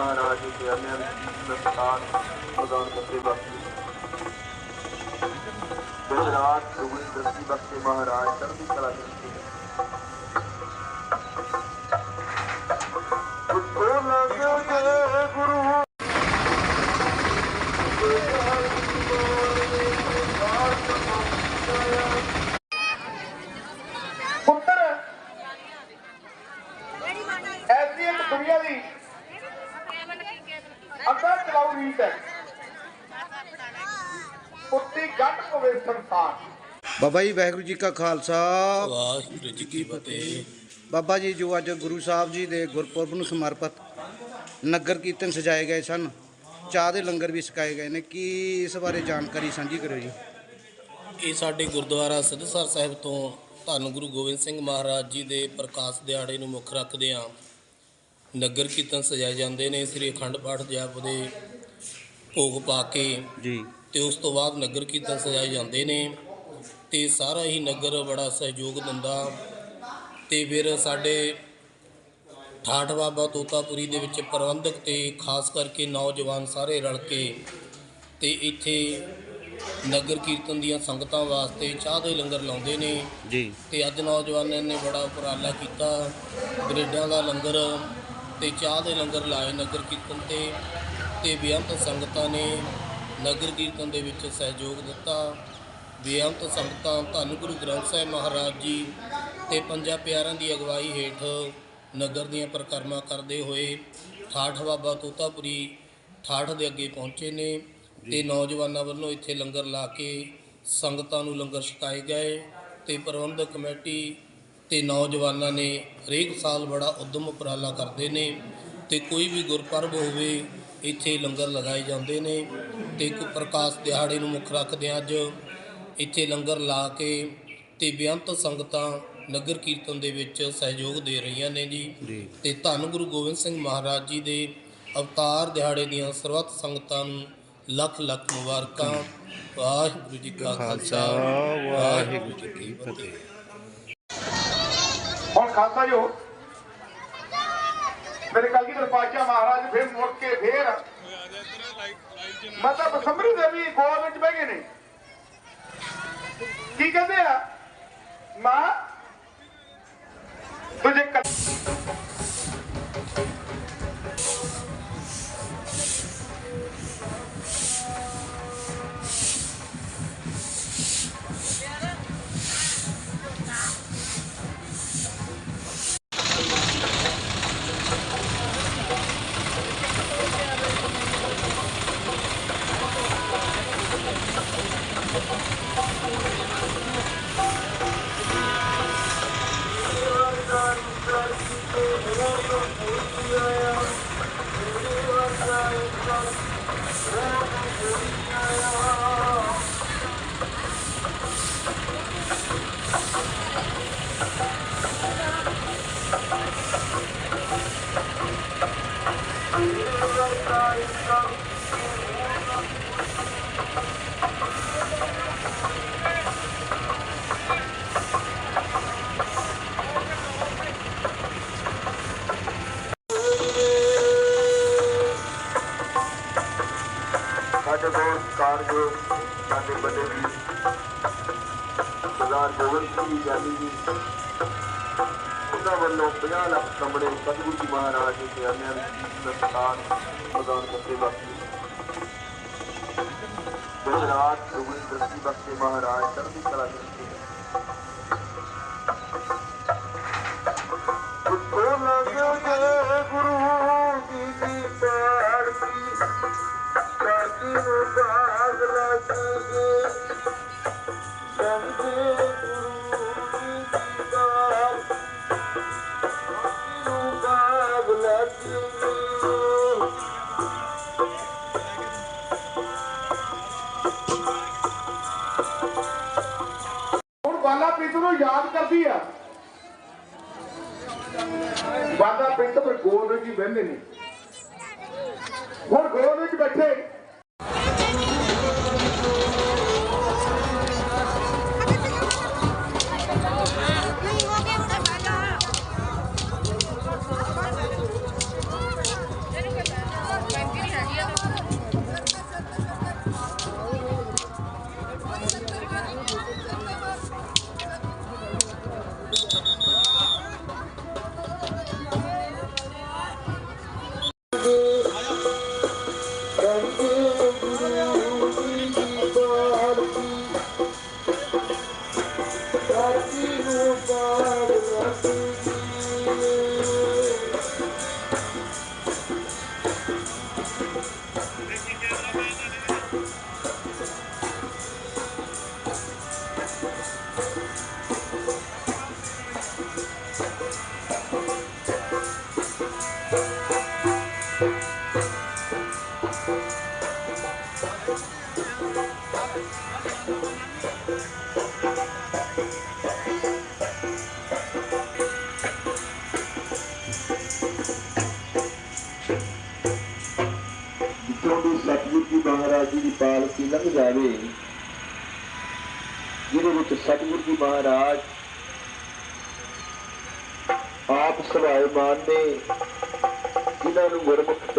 ਮਹਾਰਾਜ ਜੀ ਦੇ ਅੰਨਿਆਂ ਵਿੱਚ ਸਤਿਕਾਰ ਪ੍ਰਦਾਨ ਕਰਦੇ ਬਾਕੀ। ਦਿਨ ਰਾਤ ਦੁਗਣੀ ਦ੍ਰਿਸ਼ਟੀ ਬਖਸ਼ੇ ਮਹਾਰਾਜ ਚੜ੍ਹਦੀ ਕਲਾ ਦੇ ਵਿੱਚ ਗੱਟ ਪਵੇ ਸੰਸਾਰ ਬਾਬਾ ਜੀ ਵਾਹਿਗੁਰੂ ਜੀ ਕਾ ਖਾਲਸਾ। ਵਾਹਿਗੁਰੂ ਜੀ ਕੀ ਫਤਿਹ। ਬਾਬਾ ਜੀ ਜੋ ਅੱਜ ਗੁਰੂ ਸਾਹਿਬ ਜੀ ਦੇ ਗੁਰਪੁਰਬ ਨੂੰ ਸਮਰਪਿਤ ਨਗਰ ਕੀਰਤਨ ਸਜਾਏ ਗਏ ਸਨ ਚਾਹ ਦੇ ਲੰਗਰ ਵੀ ਛਕਾਏ ਗਏ ਨੇ ਕੀ ਇਸ ਬਾਰੇ ਜਾਣਕਾਰੀ ਸਾਂਝੀ ਕਰਿਓ ਜੀ? ਇਹ ਸਾਡੇ ਗੁਰਦੁਆਰਾ ਸਿੱਧਸਰ ਸਾਹਿਬ ਤੋਂ ਧੰਨ ਗੁਰੂ ਗੋਬਿੰਦ ਸਿੰਘ ਮਹਾਰਾਜ ਜੀ ਦੇ ਪ੍ਰਕਾਸ਼ ਦਿਹਾੜੇ ਨੂੰ ਮੁੱਖ ਰੱਖਦੇ ਆ ਨਗਰ ਕੀਰਤਨ ਸਜਾਏ ਜਾਂਦੇ ਨੇ ਸ੍ਰੀ ਅਖੰਡ ਪਾਠ ਜਾਪ ਦੇ ਭੋਗ ਪਾ ਕੇ ਜੀ। ਤੇ ਉਸ ਤੋਂ ਬਾਅਦ ਨਗਰ ਕੀਰਤਨ ਸਜਾਏ ਜਾਂਦੇ ਨੇ ਤੇ ਸਾਰਾ ਹੀ ਨਗਰ ਬੜਾ ਸਹਿਯੋਗ ਦਿੰਦਾ। ਤੇ ਫਿਰ ਸਾਡੇ ਠਾਠ ਬਾਬਾ ਤੋਤਾਪੁਰੀ ਦੇ ਵਿੱਚ ਪ੍ਰਬੰਧਕ ਤੇ ਖਾਸ ਕਰਕੇ ਨੌਜਵਾਨ ਸਾਰੇ ਰਲ ਕੇ ਤੇ ਇੱਥੇ ਨਗਰ ਕੀਰਤਨ ਦੀਆਂ ਸੰਗਤਾਂ ਵਾਸਤੇ ਚਾਹ ਦੇ ਲੰਗਰ ਲਾਉਂਦੇ ਨੇ। ਜੀ। ਤੇ ਅੱਜ ਨੌਜਵਾਨਾਂ ਨੇ ਬੜਾ ਉਪਰਾਲਾ ਕੀਤਾ। ਗਰੇਡਾਂ ਦਾ ਲੰਗਰ ਤੇ ਚਾਹ ਦੇ ਲੰਗਰ ਲਾਏ ਨਗਰ ਕੀਰਤਨ ਤੇ। ਤੇ ਬੇਅੰਤ ਸੰਗਤਾਂ ਨੇ ਨਗਰ ਕੀਰਤਨ ਦੇ ਵਿੱਚ ਸਹਿਯੋਗ ਦਿੱਤਾ। ਬੇਅੰਤ ਸੰਗਤਾਂ ਧੰਨ ਗੁਰੂ ਗ੍ਰੰਥ ਸਾਹਿਬ ਮਹਾਰਾਜ ਜੀ ਤੇ ਪੰਜਾਂ ਪਿਆਰਿਆਂ ਦੀ ਅਗਵਾਈ ਹੇਠ ਨਗਰ ਦੀਆਂ ਪਰਿਕਰਮਾ ਕਰਦੇ ਹੋਏ ਠਾਠ ਬਾਬਾ ਤੋਤਾਪੁਰੀ ਠਾਠ ਦੇ ਅੱਗੇ ਪਹੁੰਚੇ ਨੇ ਤੇ ਨੌਜਵਾਨਾਂ ਵੱਲੋਂ ਇੱਥੇ ਲੰਗਰ ਲਾ ਕੇ ਸੰਗਤਾਂ ਨੂੰ ਲੰਗਰ ਛਕਾਏ ਗਏ ਤੇ ਪ੍ਰਬੰਧਕ ਕਮੇਟੀ ਤੇ ਨੌਜਵਾਨਾਂ ਨੇ ਹਰੇਕ ਸਾਲ ਬੜਾ ਉਦਮ ਉਪਰਾਲਾ ਕਰਦੇ ਨੇ ਤੇ ਕੋਈ ਵੀ ਗੁਰਪੁਰਬ ਹੋਵੇ ਇੱਥੇ ਲੰਗਰ ਲਗਾਏ ਜਾਂਦੇ ਨੇ ਤੇ ਇੱਕ ਪ੍ਰਕਾਸ਼ ਦਿਹਾੜੇ ਨੂੰ ਮੁੱਖ ਰੱਖਦੇ ਅੱਜ। ਇੱਥੇ ਲੰਗਰ ਲਾ ਕੇ ਤੇ ਬੇਅੰਤ ਸੰਗਤਾਂ ਨਗਰ ਕੀਰਤਨ ਦੇ ਵਿੱਚ ਸਹਿਯੋਗ ਦੇ ਰਹੀਆਂ ਨੇ ਜੀ। ਤੇ ਧੰਨ ਗੁਰੂ ਗੋਬਿੰਦ ਸਿੰਘ ਮਹਾਰਾਜ ਜੀ ਦੇ ਅਵਤਾਰ ਦਿਹਾੜੇ ਦੀਆਂ ਸਰਬੱਤ ਸੰਗਤਾਂ ਨੂੰ ਲੱਖ ਲੱਖ ਮੁਬਾਰਕਾਂ। ਵਾਹਿਗੁਰੂ ਜੀ ਕਾ ਖਾਲਸਾ ਵਾਹਿਗੁਰੂ ਜੀ ਕੀ ਫਤਿਹ। ਹੁਣ ਖਾਲਸਾ ਜੋ ਮੇਰੇ ਕਲਗੀ ਪਾਤਸ਼ਾਹ ਮਹਾਰਾਜ, ਫਿਰ ਮੁੜ ਕੇ ਫੇਰ ਮਤਲਬ ਸਮਰੀ ਦੇ ਵੀ ਗੋਆ ਵਿੱਚ ਬਹਿ ਗਏ ਨੇ। ਕੀ ਕਹਿੰਦੇ ਆ? ਮਾਂ ਤੁਝੇ ਸਾਡੇ ਬਹੁਤ ਕਾਰਜ ਸਾਡੇ ਵੱਡੇ ਵੀ ਸਰਦਾਰ ਗੋਬਿੰਦ ਸਿੰਘ ਜੀ ਗਿਆਨੀ ਜੀ ਉਹਨਾਂ ਵੱਲੋਂ 50 ਲੱਖ ਕੰਬੜੇ ਸਤਿਗੁਰੂ ਜੀ ਮਹਾਰਾਜ ਜੀ ਦੇ ਅੰਨਿਆਂ ਵਿੱਚ ਸਤਿਕਾਰ ਪ੍ਰਦਾਨ ਕਰਦੇ ਬਾਕੀ ਦਿਨ ਰਾਤ ਦੁਗਣੀ ਦ੍ਰਿਸ਼ਟੀ ਬਖਸ਼ੇ ਮਹਾਰਾਜ ਚੜ੍ਹਦੀ ਕਲਾ ਦੇ ਬਾਲਾ ਪਿੰਡ ਪਰ ਗੋਲ ਵਿੱਚ ਹੀ ਬਹਿੰਦੇ ਨੇ। ਹੁਣ ਗੋਲ ਵਿੱਚ ਬੈਠੇ। ਪਾਲਕੀ ਜਾਵੇ ਜਿਹਦੇ ਵਿੱਚ ਸਤਿਗੁਰੂ ਜੀ ਮਹਾਰਾਜ ਆਪ ਸਭਾਏ ਮਾਨ ਨੇ ਜਿਨ੍ਹਾਂ ਨੂੰ ਗੁਰਮੁਖ